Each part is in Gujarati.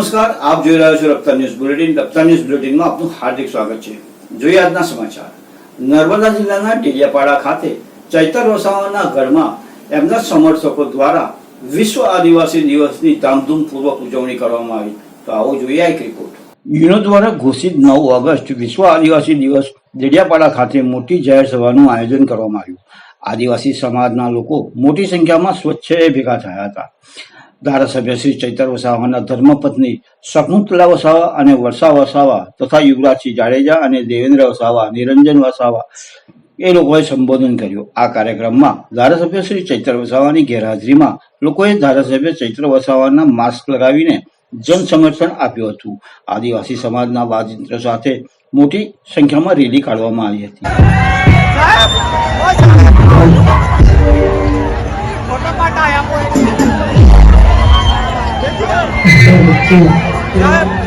નમસ્કાર, આપ જોઈ રહ્યા છો Raftaar news bulletin. Raftaar news બુલેટિનમાં આપનું હાર્દિક સ્વાગત છે. જોઈએ આજના સમાચાર. નર્મદા જિલ્લાના ટેલિયાપાડા ખાતે ચૈતર વસાવાના ઘરમાં એમના સમર્થકો દ્વારા વિશ્વ આદિવાસી દિવસની ધામધૂમપૂર્વક ઉજવણી કરવામાં આવી. તો આવો જોઈએ એક રિપોર્ટ યુનો દ્વારા ઘોષિત નવ ઓગસ્ટ વિશ્વ આદિવાસી દિવસ ડેડિયાપાડા ખાતે મોટી જાહેર સભાનું આયોજન કરવામાં આવ્યું. આદિવાસી સમાજના લોકો મોટી સંખ્યામાં સ્વચ્છએ ભેગા થયા હતા. ધારાસભ્ય શ્રી ચૈતર વસાવાના ધર્મપત્ની શકુંતલા વસાવા અને વર્ષા વસાવા તથા યુવરાજસિંહ જાડેજા અને દેવેન્દ્ર વસાવા, નિરંજન વસાવા એ લોકોએ સંબોધન કર્યું. આ કાર્યક્રમમાં ધારાસભ્ય શ્રી ચૈત્ર વસાવાની ગેરહાજરીમાં લોકોએ ધારાસભ્ય ચૈત્ર વસાવાના માસ્ક લગાવીને જન સમર્થન આપ્યું હતું. આદિવાસી સમાજના વાદિત્ર સાથે મોટી સંખ્યામાં રેલી કાઢવામાં આવી હતી. Thank you.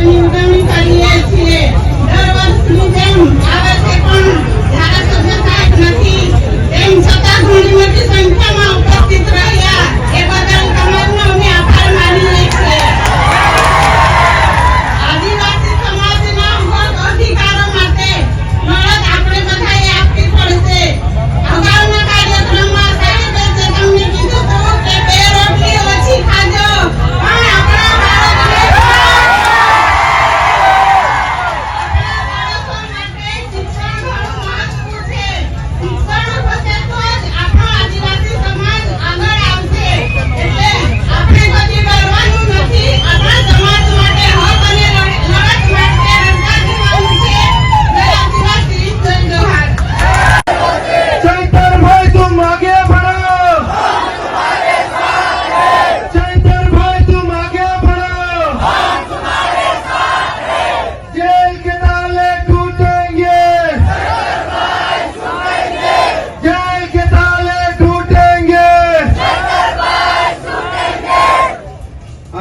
You.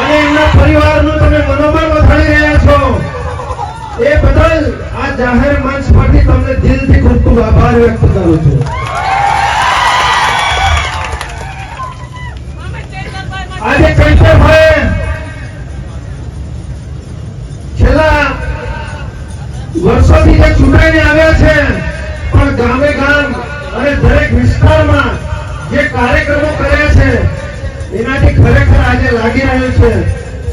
અને એમના પરિવારનું તમે મનોબળ વધારી રહ્યા છો. એ બદલ આ જાહેર મંચ પરથી તમને દિલથી ખૂબ ખૂબ આભાર વ્યક્ત કરું છું. આજે ચૈત્રભાઈ છેલ્લા વર્ષોથી જે ચૂંટાઈને આવ્યા છે, પણ ગામે ગામ અને દરેક વિસ્તારમાં જે કાર્યક્રમો કર્યા લાગી રહ્યું છે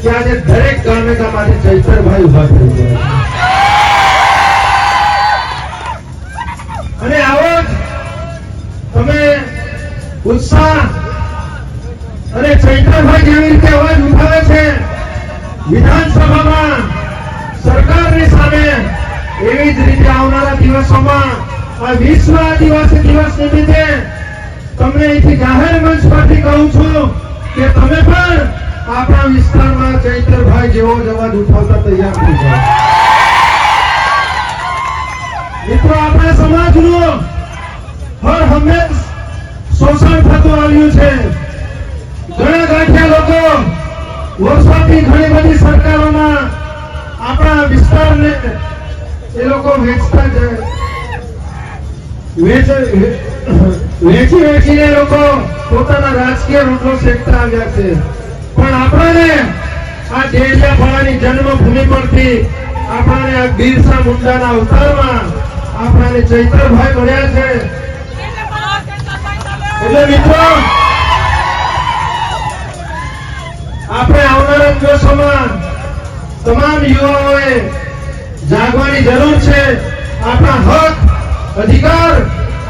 કે આજે દરેક ગામે માટે ચૈતરભાઈ ઊભા થઈ ગયા અને આવો તમે ઉત્સાહ અને ચૈતરભાઈ જેવી રીતે અવાજ ઉઠાવે છે, વિધાનસભામાં સરકારની સામે એવી જ રીતે આવનારા દિવસોમાં આ વિશ્વ આદિવાસી દિવસ નિમિત્તે તમને અહીંથી જાહેર મંચ પરથી કહું છું કે તમે પણ આપણા વિસ્તારમાં ચૈતરભાઈ જેવો જ અવાજ ઉઠાવતા તૈયાર થઈ જાઓ. મિત્રો, આપણા સમાજનો હર હંમેશ શોષણ થતું આવ્યું છે. ઘણા ગાંઠિયા લોકો વર્ષોથી ઘણી બધી સરકારોમાં આપણા વિસ્તારને એ લોકો વેચતા જાય વેચી વેચીને લોકો પોતાના રાજકીય રોટલો શેકતા આવ્યા છે. પણ આપણને આ ડેડિયાપાડાની જન્મભૂમિ પરથી આપણને આ બિરસા મુંડાના અવતારમાં આપણને ચૈત્રભાઈ મળ્યા છે. એટલે મિત્રો, આપણે આવનારા દિવસોમાં તમામ યુવાઓએ જાગવાની જરૂર છે. આપણા હક, અધિકાર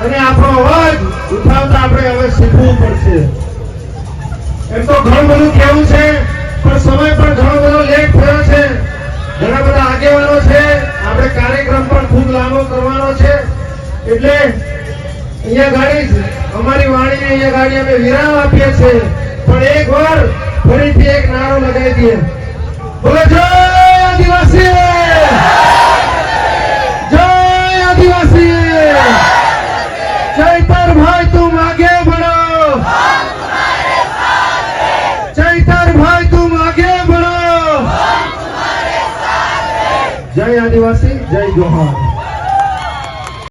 અને આપણો અવાજ ઉઠાવતા આપણે હવે શીખવું પડશે. એમ તો ઘણું બધું કેવું છે, પણ સમય પણ ઘણો બધો લેટ થયો છે. ઘણા બધા આગેવાનો છે, આપણે કાર્યક્રમ પણ ખૂબ લાંબો કરવાનો છે. એટલે અહીંયા ગાડી અમારી વાણીને અહીંયા ગાડી અમે વિરામ આપીએ છીએ. પણ એક વાર ફરીથી એક નારો લગાવી દઈએ. બોલો જય જય જોહાર